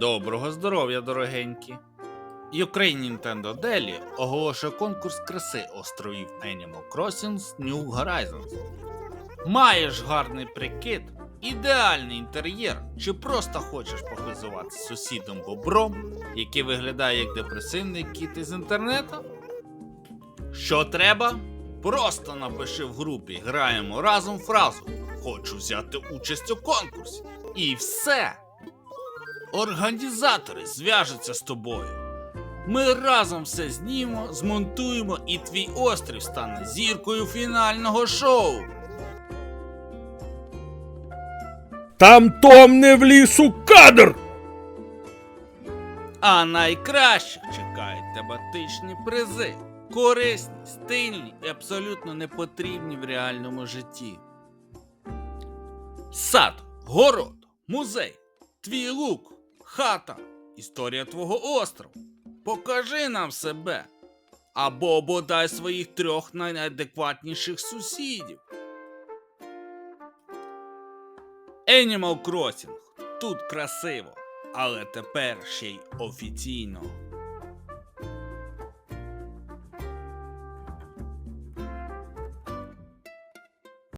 Доброго здоров'я, дорогенькі! Ukraine Nintendo Delhi оголошує конкурс краси островів Animal Crossing New Horizons. Маєш гарний прикид, ідеальний інтер'єр, чи просто хочеш похизувати з сусідом бобром, який виглядає як депресивний кіт із інтернету? Що треба? Просто напиши в групі Граємо разом фразу Хочу взяти участь у конкурсі. І все. Організатори зв'яжуться з тобою. Ми разом все знімемо, змонтуємо, і твій острів стане зіркою фінального шоу. Там Том не вліз у кадр. А найкраще чекають тематичні призи. Корисні, стильні і абсолютно непотрібні в реальному житті. Сад, город, музей, твій лук, хата, історія твого острову. Покажи нам себе. Або бодай своїх трьох найадекватніших сусідів. Animal Crossing. Тут красиво, але тепер ще й офіційно.